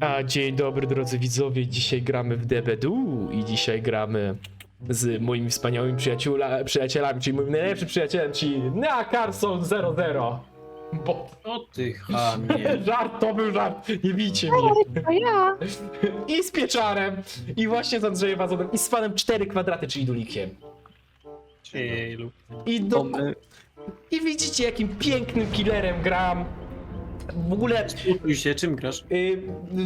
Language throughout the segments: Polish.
A dzień dobry drodzy widzowie, dzisiaj gramy w DBDU i dzisiaj gramy z moimi wspaniałymi przyjaciółla, przyjacielami, czyli moim najlepszym przyjacielem, czyli na Carson 00. Bo O ty chamie. żart, to był żart, nie bijcie mnie. Ja. I z Pieczarem, i właśnie z Andrzejem Wazonem, i z fanem 4 kwadraty, czyli Dulikiem. I, do... I widzicie jakim pięknym killerem gram. W ogóle Uspokój się, czym grasz? Y,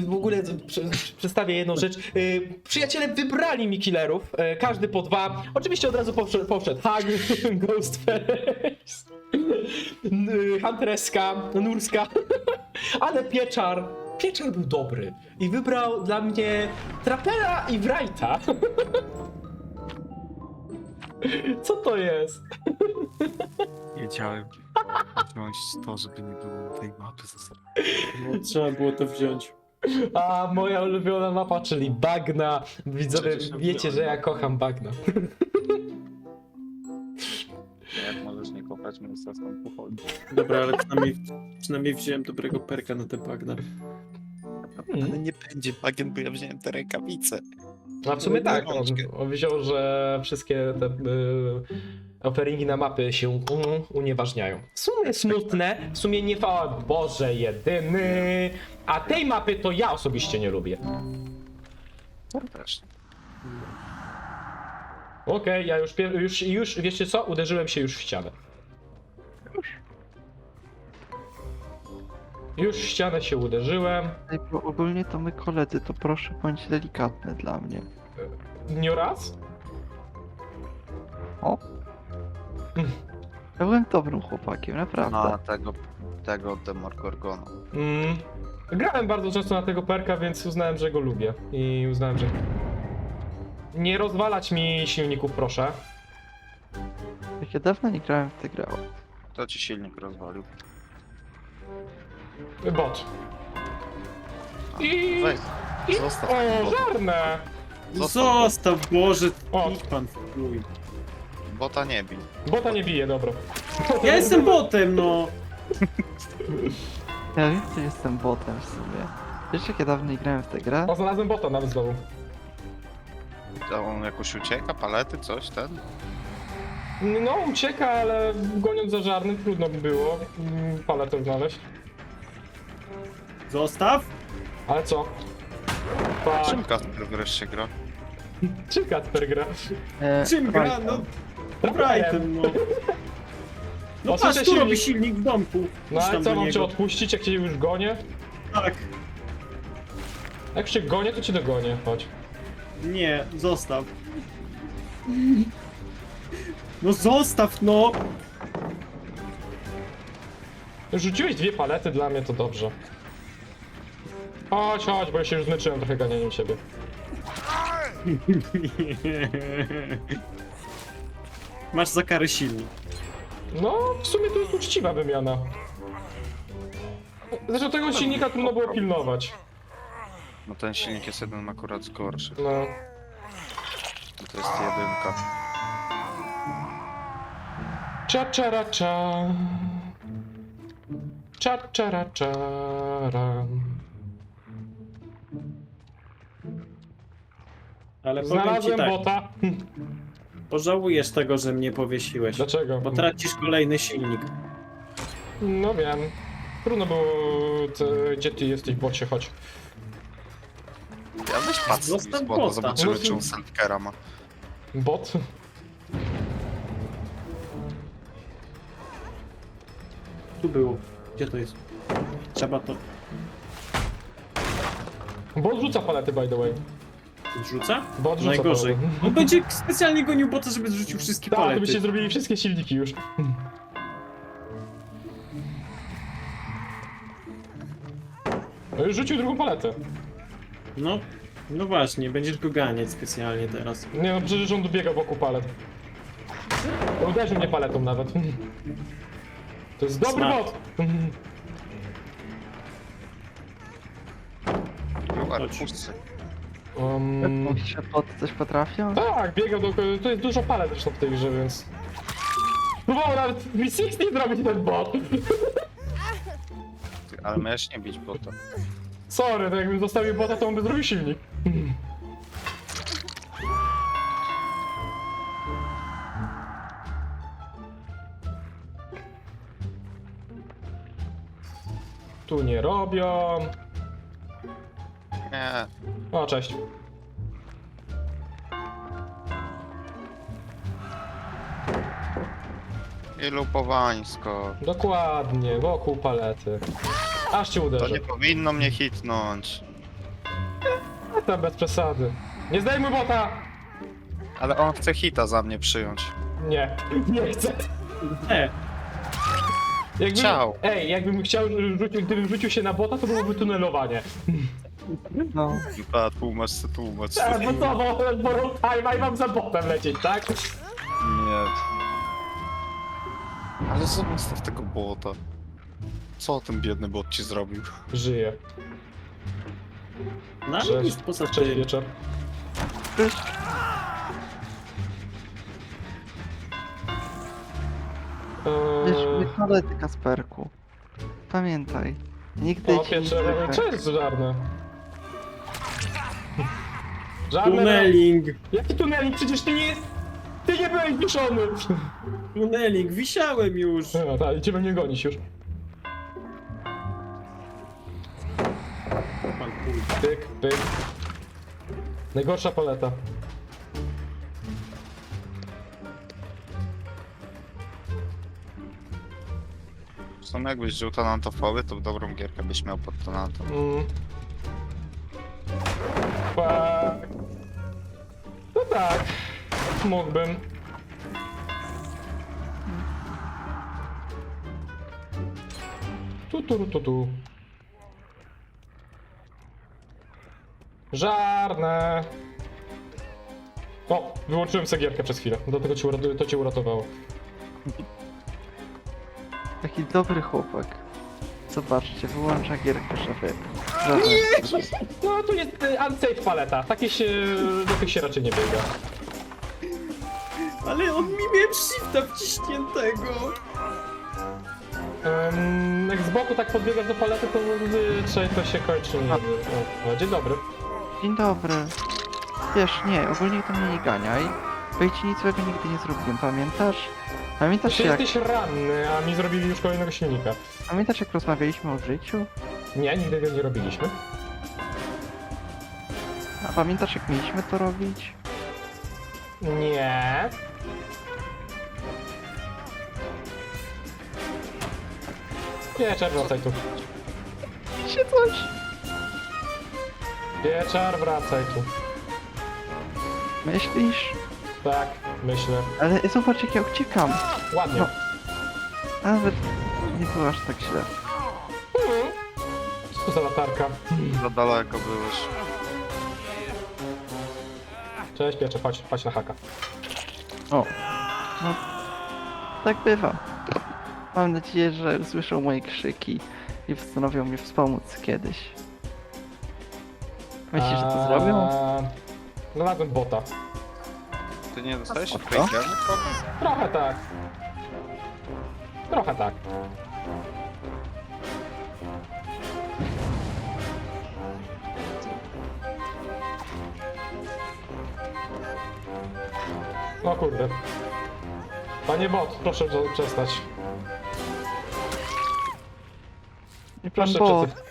W ogóle prze- przedstawię jedną rzecz. Y, Przyjaciele wybrali mi killerów, y, każdy po dwa. Oczywiście od razu powszedł, powszedł Hag, Ghostface, y, Huntereska, Nurska, ale Pieczar, Pieczar był dobry i wybrał dla mnie Trapera i Wrighta. Co to jest? Wiedziałem. Wziąć to, żeby nie było tej mapy. No, trzeba było to wziąć. A moja ulubiona mapa, czyli Bagna. Widzowie, Przecież wiecie, że ja kocham Bagna. Jak możesz nie kopać miejsca stąd pochodzi. Dobra, ale przynajmniej, przynajmniej wziąłem dobrego perka na te bagna. Ale nie będzie bagien, bo ja wziąłem te rękawice. A w sumie tak, on, Rączkę. on wziął, że wszystkie te y, offeringi na mapy się unieważniają. W sumie smutne, w sumie nie fa... Boże jedyny, a tej mapy to ja osobiście nie lubię. Też. Okej, ja już, pier- już, już, wiecie co, uderzyłem się już w ścianę. Już w ścianę się uderzyłem. Ej, bo ogólnie to my koledzy, to proszę bądź delikatny dla mnie. Nie raz? Ja byłem dobrym chłopakiem, naprawdę. Na tego, tego Demorgorgona. Mm. Grałem bardzo często na tego perka, więc uznałem, że go lubię. I uznałem, że. Nie rozwalać mi silników, proszę. Jak ja dawno nie grałem w tę grę. O, To ci silnik rozwalił. Bot. I. Weź, I. zostaw O, ten bot. żarne! Zostaw, Boże, O. idź pan w chuj. Bota nie bij. Bota nie bije, dobra. Ja jestem botem, no! Ja wiem, że jestem botem w sumie. Wiesz, jak ja dawno nie grałem w tę grę? O, znalazłem bota nawet znowu. To on jakoś ucieka, palety, coś, ten? No, ucieka, ale goniąc za żarnym trudno by było mm, paletę znaleźć. Zostaw? Ale co? Tak, Czym Kasper wreszcie gra? czym Kacper gra? E, Czym gra? No, Brighton, no. No O, patrz, słyszę tu robi silnik. silnik w domku. No Idź ale tam co, do mam cię niego. odpuścić, jak cię już gonię? Tak. Jak cię gonię, to cię dogonię, chodź. Nie, zostaw. No zostaw, no! Rzuciłeś dwie palety, dla mnie to dobrze. Chodź, chodź, bo ja się już zmęczyłem trochę ganianiem ciebie. Masz za karę silnik. No, w sumie to jest uczciwa wymiana. Zresztą tego silnika trudno było pilnować. No ten silnik jest jeden akurat gorszy. No. Bo to jest jedynka. Cza czara cza. Cza czara czara. Ale powiem ci Znalazłem tak, bota. pożałujesz tego, że mnie powiesiłeś. Dlaczego? Bo tracisz kolejny silnik. No wiem. Trudno było. Te, gdzie ty jesteś, bocie, chodź. Ja weź patrz z bota, bota. zobaczymy czy on selfcare'a ma. Bot? Tu było. Gdzie to jest? Trzeba to... Bot rzuca palety, by the way. Bot rzuca Najgorzej. palety. On będzie specjalnie gonił bota, żeby zrzucił wszystkie Tak, to palety. byście zrobili wszystkie silniki już. No już rzucił drugą paletę. No, no właśnie, będziesz go ganiać specjalnie teraz. Nie no, przecież on dobiega wokół palet. Uderzył mnie paletą nawet. To jest dobry Smart. bot! Chodź. puszczę. Um, że bot coś potrafią? tak, biegał do... To jest dużo palet zresztą w tej grze, więc... Próbował nawet V60 zrobić ten bot! Ale miałeś nie bić bota. Sorry, to jakbym zostawił bota, to on by zrobił silnik. Tu nie robią. Nie. O, cześć. I lupowańsko. Dokładnie, wokół palety. Aż cię To nie powinno mnie hitnąć. A tam bez przesady. Nie zdejmuj bota! Ale on chce hita za mnie przyjąć. Nie, nie chcę. E, Jakbym, Ciao. Ej, jakbym chciał, rzucił, gdybym rzucił się na bota, to byłoby tunelowanie. No, A, tłumacz se, tłumacz se. bo co, bo, bo i mam za botem lecieć, tak? Nie. Ale zostaw tego bota. Co ten biedny bot ci zrobił? Żyję. Cześć. list poza Cześć tym. wieczór. Wiesz, Eee, Kasperku. Pamiętaj. Nigdy o, ci nie pierwsze, zdychaj. cześć, żarne. Żarne, Tuneling! Jaki tuneling? Przecież ty nie... Ty nie byłeś wiszony! Tuneling, wisiałem już! No tak, idziemy mnie gonić już. Pan chuj. Pyk, pyk. Najgorsza paleta. Sumie jakbyś wziął talantofowy, to dobrą gierkę byś miał pod tanantem. Mm. Tak. Mógłbym. Tu, tu, tu, tu. Żarne. O, wyłączyłem sobie gierkę przez chwilę. Dlatego cię uratu- to cię uratowało. Taki dobry chłopak. Zobaczcie, wyłącza gierkę, żeby... żeby... No, tu jest y, unsafe paleta. Takie się... Do tych się raczej nie biega. Ale on mi miał shifta wciśniętego! Ym, jak z boku tak podbiegasz do palety, to zazwyczaj to się kończy. Nie, o, o, dzień dobry. Dzień dobry. Wiesz, nie, ogólnie to mnie nie ganiaj. Bo ja ci nic złego nigdy nie zrobiłem, pamiętasz? Pamiętasz Ty jak, jesteś ranny, a mi zrobili już kolejnego silnika. pamiętasz jak rozmawialiśmy o życiu? Nie, nigdy tego nie robiliśmy. A pamiętasz jak mieliśmy to robić? Nie. Wieczar, wracaj tu. Się coś. Wieczar, wracaj tu. Myślisz? Tak, myślę. Ale zobacz jak ja uciekam. Ładnie. No. Nawet nie było aż tak źle. Co to za latarka? Za daleko byłeś. Cześć, Piecze, chodź, chodź na haka. O. No. Tak bywa. Mam nadzieję, że usłyszą moje krzyki i postanowią mnie wspomóc kiedyś. Myślisz, że to zrobią? Znalazłem bota. Ty nie dostałeś? Quake'em? Trochę tak. Trochę tak. O kurde. Panie bot, proszę prze- przestać. Nie pan Proszę, bot. przestać.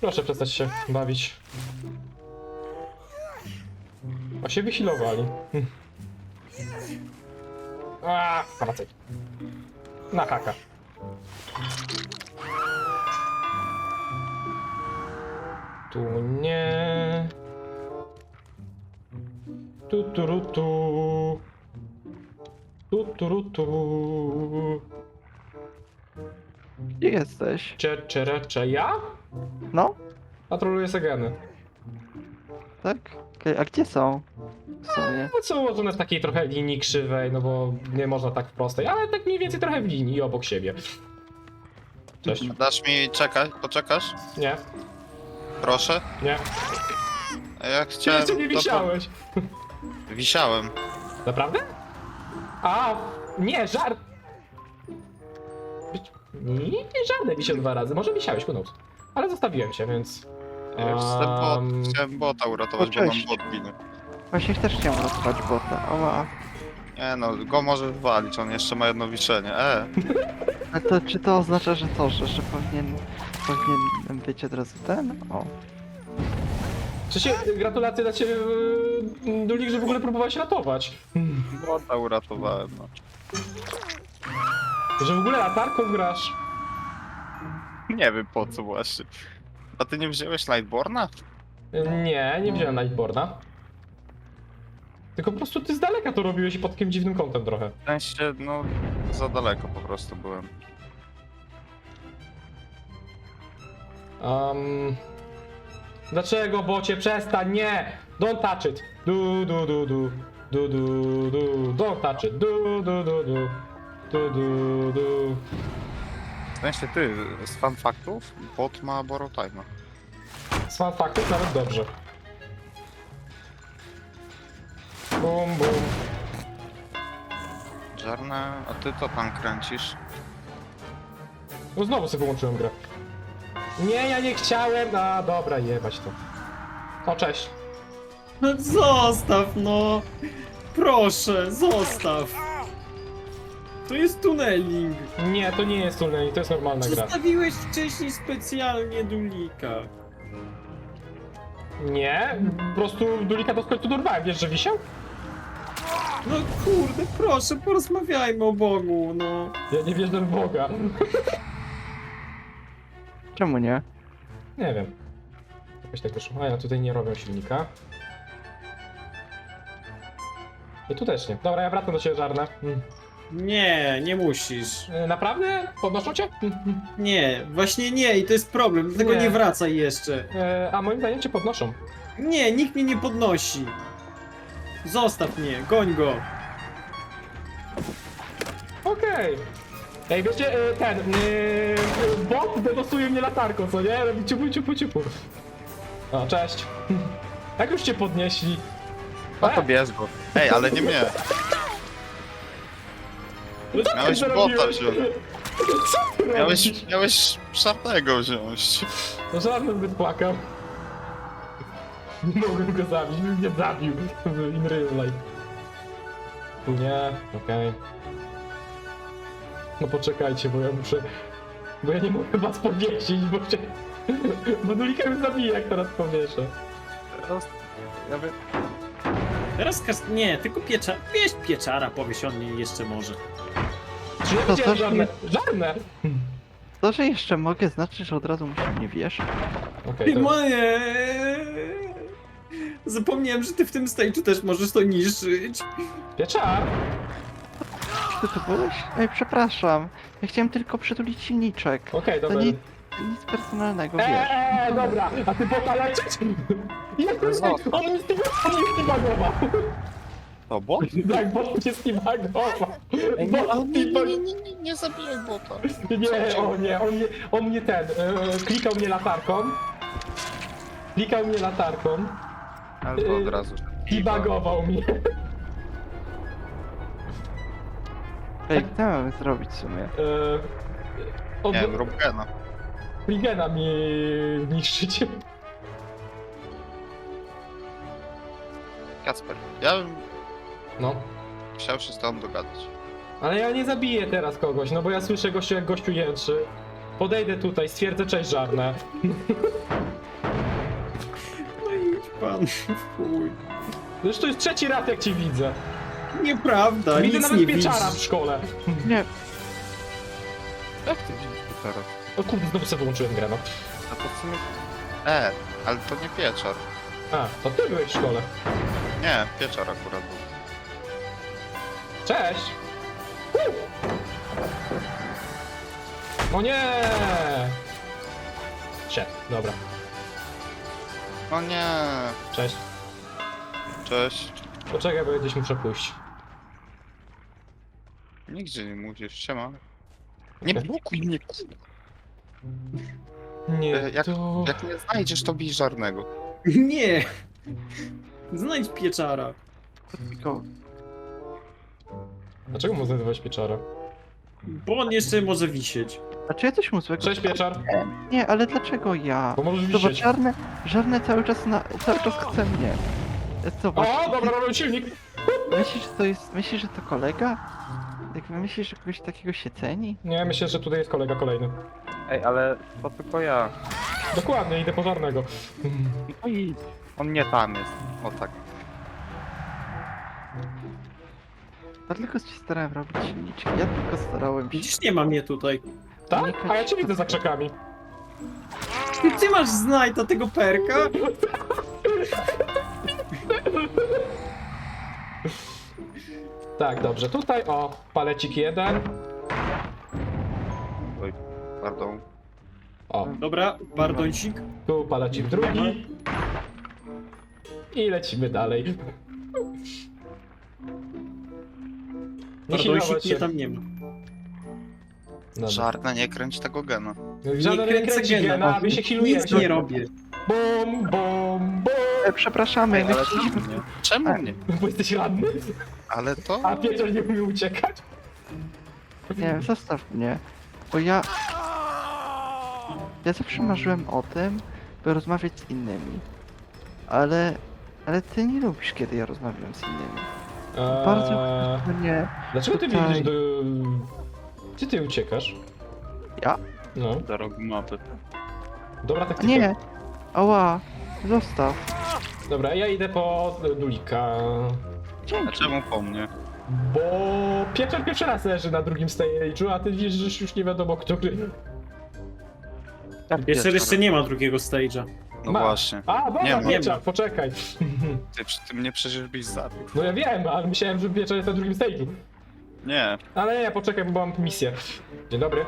proszę przestać się bawić. A się wychilowali. Hm. A, wracaj. Na haka. Tu nie. Tu tu ru, tu. Tu tu ru, tu. Gdzie jesteś? Cze, cze, cze, ja? No? Patroluję Segeny. Tak? Okej, a gdzie są? W sumie. No są ułożone w takiej trochę linii krzywej, no bo nie można tak w prostej, ale tak mniej więcej trochę w linii obok siebie. Cześć. Dasz mi czekać? Poczekasz? Nie, Proszę? nie. A ja Czy chciałem... jeszcze nie to- wisiałeś? Wisiałem. Naprawdę? A, nie, żart. Nie, nie, żadne wisiał dwa razy. Może wisiałeś, knows. Ale zostawiłem cię, więc... Ja już jestem bot, chciałem bota uratować, bo mam cześć. bot. Właśnie też chciałem rozwać bota. Oła. Nie no, go może walić, on jeszcze ma jedno wiszenie. E, A to czy to oznacza, że to, że, że powinien, powinien być od razu ten? O. Czy się, gratulacje dla ciebie, yy, Dulik, że w ogóle próbowałeś ratować. bota uratowałem, no. Że w ogóle latarką grasz. Nie wiem po co właśnie. A ty nie wziąłeś Lightborna? Nie, nie wziąłem Nightborna. Tylko po prostu ty z daleka to robiłeś i pod takim dziwnym kątem trochę. W sensie, no, za daleko po prostu byłem. Um, dlaczego, bocie? Przestań, nie! Don't touch it! Du, du, du, du. Du, du, du. Don't touch it! Du, du, du, du. Du, du, du. W sensie, ty, z fan faktów, bot ma borrow time'a. Z fun faktów nawet dobrze. Bum, bum. Żarne, a ty to tam kręcisz? No znowu sobie wyłączyłem grę. Nie, ja nie chciałem. A, dobra, jebać to. O, cześć. No zostaw, no! Proszę, zostaw! To jest tuneling! Nie, to nie jest turniej, to jest normalna gra. Zostawiłeś wcześniej specjalnie Dulika. Nie, po prostu Dulika do skońcu dorwałem, wiesz, że wisiał? No kurde, proszę, porozmawiajmy o Bogu, no. Ja nie wierzę w Boga. Czemu nie? Nie wiem. Jakoś tak wyszło. A ja tutaj nie robią silnika. I tu też nie. Dobra, ja wracam do ciebie, Żarne. Mm. Nie, nie musisz. E, Naprawdę? Podnoszą cię? Mm, mm. Nie, właśnie nie i to jest problem, dlatego Nie. nie, wracaj jeszcze. E, A moim zdaniem cię podnoszą. Nie, nikt mnie nie podnosi. Zostaw mnie, goń go. Okej. Ej, wiecie, e, ten, e, bot dedosuje mnie latarką, co nie? Robi ciupu, ciupu, ciupu. O, cześć. Jak już cię podnieśli? No to bierz go. Ej, ale nie mnie. No co ty Miałeś zrobiłeś? bota wziąć. Co ty Miałeś, robisz? miałeś szarnego wziąć. No żadnym zbyt płakał. Nie mogłem go zabić, bym mnie zabił in real life. Tu nie, okej. No poczekajcie, bo ja muszę... Bo ja nie mogę was powiesić, bo się... Bo Dulika już zabije, jak teraz powieszę. Teraz, ja wiem, Teraz kas... Nie, tylko piecza... Wieś pieczara powiesz on mnie jeszcze może. Czy ja To widziałem też żarne? Żarne! To, że jeszcze mogę, znaczy, że od razu mi się nie wiesz. Okej, to... Moje... Zapomniałem, że ty w tym stage'u też możesz to niszczyć. Pieczar! Ty to byłeś? Ej, przepraszam. Ja chciałem tylko przytulić silniczek. Okej, To dobra. nic, nic personalnego, wiesz. Eee, dobra, a ty bota leczyć? Jestem, Zostaw. on mnie on mnie stymagował. to bot? Tak, bot mnie stymagował. Ej, nie, ale Bot nie, nie, nie, nie, nie, nie zabijaj bota. Nie, o nie, on mnie, on mnie ten, e, klikał mnie latarką. Klikał mnie latarką Albo od razu. i bagował mnie. Ej, co mamy zrobić w sumie? E, od Nie wiem, rób gena. Frigena mi niszczycie. Kacper, ja bym No. chciał się z tobą dogadać. Ale ja nie zabiję teraz kogoś, no bo ja słyszę gościu jak gościu jęczy. Podejdę tutaj, stwierdzę cześć żarne. No pan, chuj. Już to jest trzeci raz jak cię widzę. Nieprawda, widzę nic nawet nie pieczara w widzisz. szkole. Nie, Jak ty widzisz teraz? O kurde, znowu sobie wyłączyłem grę, no. A to w sumie... E, ale to nie pieczar. A, to ty byłeś w szkole. Nie, pieczar akurat był. Cześć! Uh! O nie! Shit, dobra. No nie, Cześć. cześć. Poczekaj, bo ja gdzieś muszę pójść. Nigdzie nie mówisz, siema. Nie blokuj mnie, kurwa. Nie, E, jak- to... Jak nie znajdziesz, to bij żarnego. Nie! Znajdź pieczara. tylko Dlaczego mu znajdować pieczara? Bo on jeszcze może wisieć. A czy ja coś mu złego? Cześć Pieczar. Nie, nie, ale dlaczego ja? Bo możesz Zobacz, wisieć. żarne, żarne cały czas na, cały czas chce mnie. Zobacz, O, dobra, mamy silnik. myślisz, że to jest, myślisz, że to kolega? Jak myślisz, że kogoś takiego się ceni? Nie, myślę, że tutaj jest kolega kolejny. Ej, ale to tylko ja. Dokładnie, idę pożarnego. No i on nie tam jest. O tak. Dlatego się starałem robić silniczki, ja tylko starałem się... Widzisz, nie ma mnie tutaj. Tak? A ja cię widzę za krzakami. Ty, ty masz znajta tego perka? Tak, dobrze. Tutaj, o, palecik jeden. Pardon. O, Dobra, bardoncik. tu palecik drugi. I lecimy dalej. Nie mnie się. tam nie ma. Dobra. Żarna, nie kręć tego gena. Żaden Nie nie kręcę kręci gena. gena, a wy się healujecie. Nic nie robię. Bum, bum, bum. E, przepraszamy, my ale chcieliśmy... czemu, czemu mnie? Bo jesteś ranny, Ale to... a Pieczar nie umie uciekać. Nie wiem, zostaw mnie, bo ja... Ja zawsze marzyłem o tym, by rozmawiać z innymi. Ale... Ale ty nie lubisz, kiedy ja rozmawiam z innymi. Bardzo Eee, Nie. Dlaczego ty Tutaj. biegniesz do... Gdzie ty uciekasz? Ja? No, Do rogu mapy. dobra taktyka. Nie! Ała! Zostaw! Dobra, ja idę po Dulika. A czemu po mnie? Bo Pieczar pierwszy raz leży na drugim stage'u, a ty widzisz, że już nie wiadomo który. Jeszcze jeszcze nie ma drugiego stage'a. No Ma. właśnie. A, dobra, Nie ma. Pieczar, poczekaj. Ty, ty mnie przecież byś zabił. No ja wiem, ale myślałem, że Pieczar jest na drugim stage'u. Nie. Ale nie, poczekaj, bo mam misję. Dzień dobry.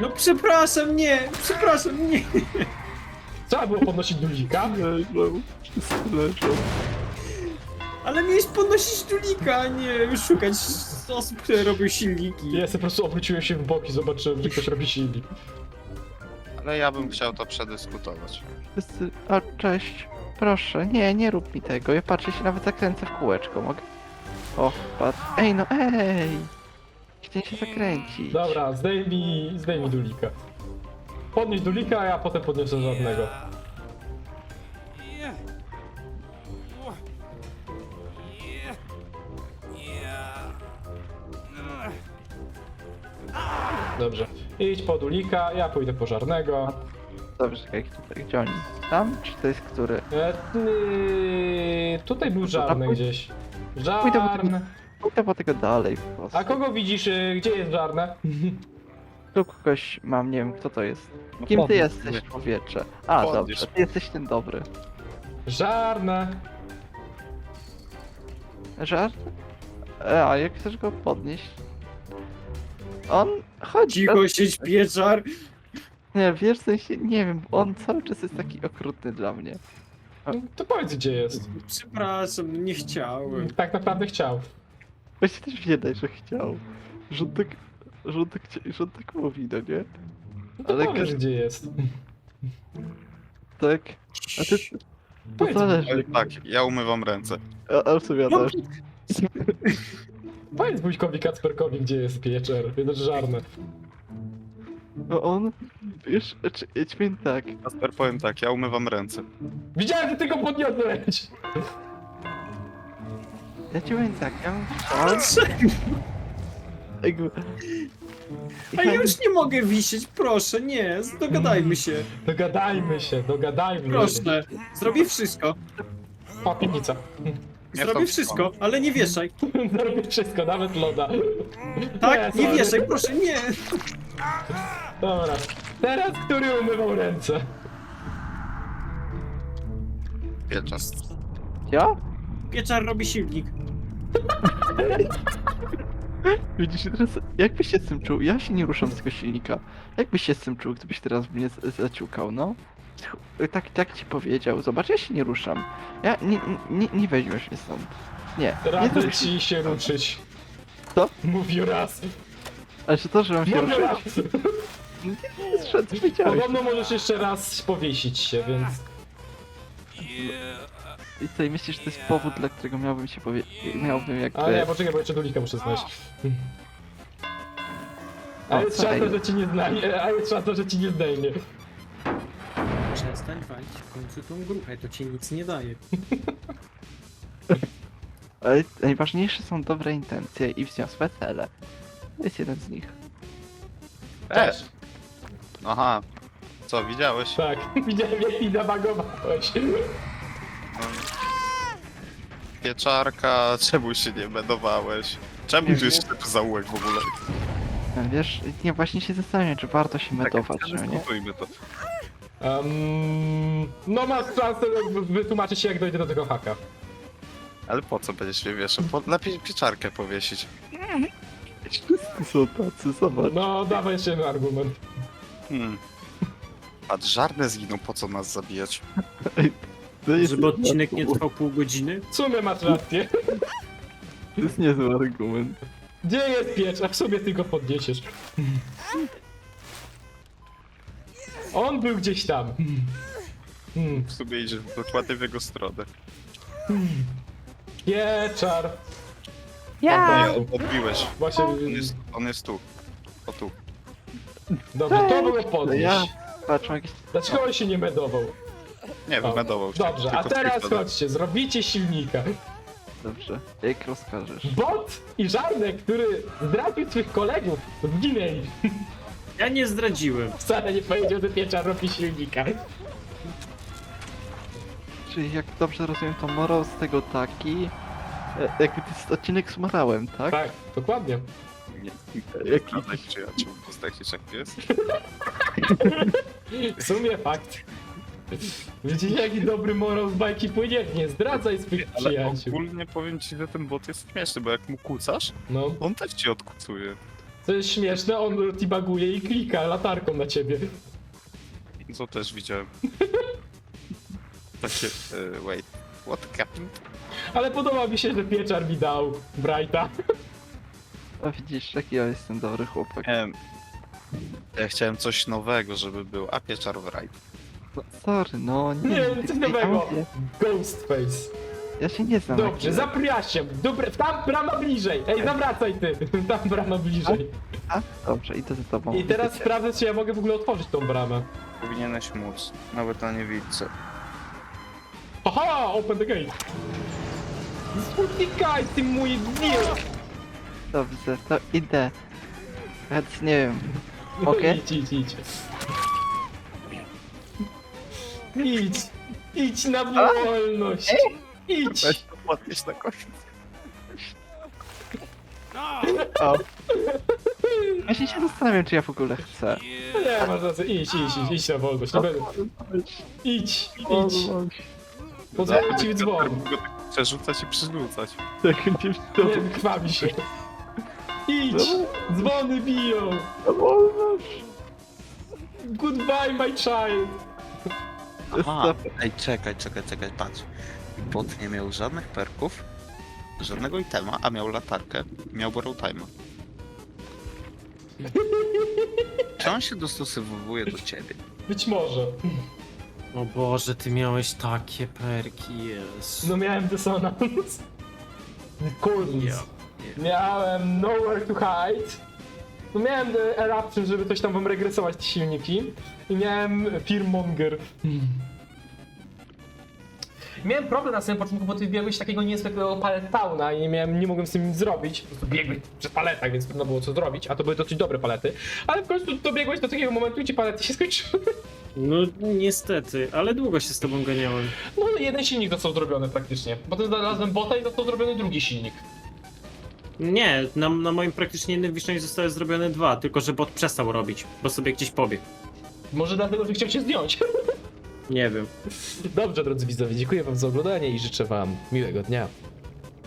No przepraszam, nie! Przepraszam, nie! Trzeba było podnosić Dulika. Leżą. Wszyscy leżą. Ale miałeś podnosić Dulika, a nie szukać osób, które robią silniki. Ja sobie po prostu obróciłem się w bok i zobaczyłem, że ktoś robi silnik. Ale ja bym chciał to przedyskutować. Wszyscy... O, cześć. Proszę, nie, nie rób mi tego. Ja patrzę się nawet zakręcę w kółeczko, mogę... O, patrz. Ej, no ej! Chciałem się zakręcić. Dobra, zdejmij, zdejmij Dulika. Podnieś Dulika, a ja potem podniosę żadnego. Dobrze. Idź po Dulika, ja pójdę po żarnego. Dobrze, czekaj, tutaj, gdzie oni? Tam? Czy to jest który? E, yy, tutaj był żarny gdzieś. Pójdę po tego- Żarny. Pójdę po tego dalej po prostu. A kogo widzisz, y, gdzie jest żarne? Tu kogoś mam, nie wiem kto to jest. No Kim ty podnieś jesteś, mnie. człowiecze? A, Podnieś. dobrze, ty jesteś ten dobry. Żarne. Żart? E, a jak chcesz go podnieść? On chodzi. Cicho siedź, pieczar! Nie, wiesz, w sensie, nie wiem, on cały czas jest taki okrutny dla mnie. No, To powiedz, gdzie jest. Przepraszam, nie chciałem. Tak naprawdę chciał. Właśnie też widać, że chciał. Rządek, rządek, rządek mówi, no nie? No to Ale powiedz, każ- gdzie jest. Tak. A ty, to Powiedz, zależy. Ale tak, ja umywam ręce. A, a w sumie No, też. Powiedz wujkowi Kacperkowi, gdzie jest pieczer. Jest żarne. No on, wiesz, czy, ci powiem tak, Kasper, powiem tak, ja umywam ręce. Widziałem, że ty go podniosłeś! ja ci powiem tak, ja jakby... A ja już nie mogę wisieć, proszę, nie, dogadajmy się. Dogadajmy się, dogadajmy się. Proszę, zrobię wszystko. Nie w Zrobię wszystko, ale nie wieszaj. Zrobię wszystko, nawet loda. Tak? Nie sorry. wieszaj, proszę, nie. Dobra. Teraz który umywał ręce? Pieczas. Ja? Pieczar robi silnik. Widzisz, teraz, jak byś się z tym czuł? Ja się nie ruszam z tego silnika. Jak byś się z tym czuł, gdybyś teraz mnie z- zaciukał, no? Tak, tak ci powiedział, zobacz, ja się nie ruszam. Ja, nie, nie, nie weźmiesz mnie stąd. Nie, nie Radzę zrobisz... ci się ruszyć. Co? Mówił raz. Ale że to, że mam się Mówił raz. ruszyć, nie zszedł, powiedziałeś. Podobno możesz jeszcze raz powiesić się, więc... I co, i myślisz, że to jest powód, dla którego miałbym się powie... miałbym jakby... A nie, poczekaj, bo jeszcze dulika muszę znaleźć. A jest co, szansa, że ci nie zdejmie, a jest szansa, że ci nie zdejmie. Przestań walić w końcu tą grupę, to ci nic nie daje. Ale najważniejsze są dobre intencje i wzniosłe cele. To jest jeden z nich. Cześć. Aha. Co, widziałeś? Tak, widziałem jak mi zabagowałeś. No. Pieczarka, czemu się nie medowałeś? Czemu tu jest ślepy zaułek w ogóle? Wiesz, nie właśnie się zastanawiam, czy warto się medować, tak, no nie? dyskutujmy to. Um, no masz szansę wy- wytłumaczyć się jak dojdzie do tego haka. Ale po co będziesz mnie wieszał? Po, lepiej pieczarkę powiesić. Wszyscy są tacy, zobacz. No dawaj jeszcze jeden argument. Hmm. A żarne zginą, po co nas zabijać? To jest Żeby odcinek nie trwał pół godziny? W sumie masz rację. To jest niezły argument. Gdzie jest piecz? A w sobie ty go podniesiesz. On był gdzieś tam. Hmm. W sumie idziesz dokładnie w jego stronę. Pieczar. Ja! Nie, odbiłeś. Właśnie, On jest, on jest tu. O tu. Dobrze, to było podnieść. Ja patrzę jakieś... Dlaczego on się nie medował? Nie, O, wymedował się. Dobrze, a tylko teraz skrypta. chodźcie, zrobicie silnika. Dobrze, jak rozkażesz. Bot i Żarnek, który zdradził swych kolegów, zginęli. Ja nie zdradziłem. Wcale nie powiedział, że pieczar robi silnika. Czyli jak dobrze rozumiem, to morał z tego taki... e, Jakby to jest odcinek z morałem, tak? Tak, dokładnie. Nie, Jaki- zdradzaj przyjaciół, bo takich jak jest. W sumie fakt. Widzicie jaki dobry morał z bajki płynie? Nie zdradzaj swych Ale przyjaciół. ogólnie powiem ci, że ten bot jest śmieszny, bo jak mu kucasz, No, on też ci odkucuje. to jest śmieszne, on tibaguje i klika latarką na ciebie. Co też widziałem. Takie, e, wait, what happened? Ale podoba mi się, że pieczar mi dał Brighta. A widzisz, jaki ja jestem dobry chłopak. Wiem. Ja chciałem coś nowego, żeby był, a pieczar right. No, Sorry, no nie. Nie, coś nowego. Ghostface. Ja się nie znam. Dobrze, jak- zapraszam. Dobre, tam brama bliżej. Ej, zawracaj ty. Tam brama bliżej. A, dobrze, idę za tobą. I teraz sprawdzę, czy ja mogę w ogóle otworzyć tą bramę. Powinieneś móc, nawet na niewidce. Aha, open the gate. Uciekaj, ty mój idiot. Dobrze, to idę. Więc nie wiem. Mogę? Idź, idź, idź. Idź. Idź na wolność. Idź. Weź to podnieść na koniec. O. Właśnie się zastanawiam, czy ja w ogóle chcę. Nie, masz rację. Idź, idź, idź, idź na wolność. Nie będę. Idź, idź. Pozwolę ci w dzwon. Przerzucać i przerzucać. Tak, nie Nie, krwawi się. Idź. Dzwony biją. Goodbye, my child. Aha, ej, czekaj, czekaj, czekaj, patrz. Bot nie miał żadnych perków, żadnego itema, a miał latarkę. Miał borrow time'a. Czy on się dostosowuje do ciebie? Być może. O Boże, ty miałeś takie perki, jest. No miałem dysonans. Kurde. Ja. Miałem nowhere to hide. No miałem e, eruption, żeby coś tam wam regresować te silniki. I miałem fearmonger. Miałem problem na samym początku, bo ty biegłeś takiego niezwykłego paletowna i nie miałem, nie mogłem z tym nic zrobić. Po prostu biegłeś przy paletach, więc trudno było co zrobić, a to były dosyć dobre palety. Ale w końcu dobiegłeś do takiego momentu, gdzie palety się skończyły. No niestety, ale długo się z tobą ganiałem. No jeden silnik został zrobiony praktycznie. Potem znalazłem bota i został zrobiony drugi silnik. Nie, na, na moim praktycznie innym wiszeniu zostały zrobione dwa, tylko że bot przestał robić, bo sobie gdzieś pobiegł. Może dlatego, że chciał się zdjąć. Nie wiem. Dobrze, drodzy widzowie, dziękuję wam za oglądanie i życzę wam miłego dnia.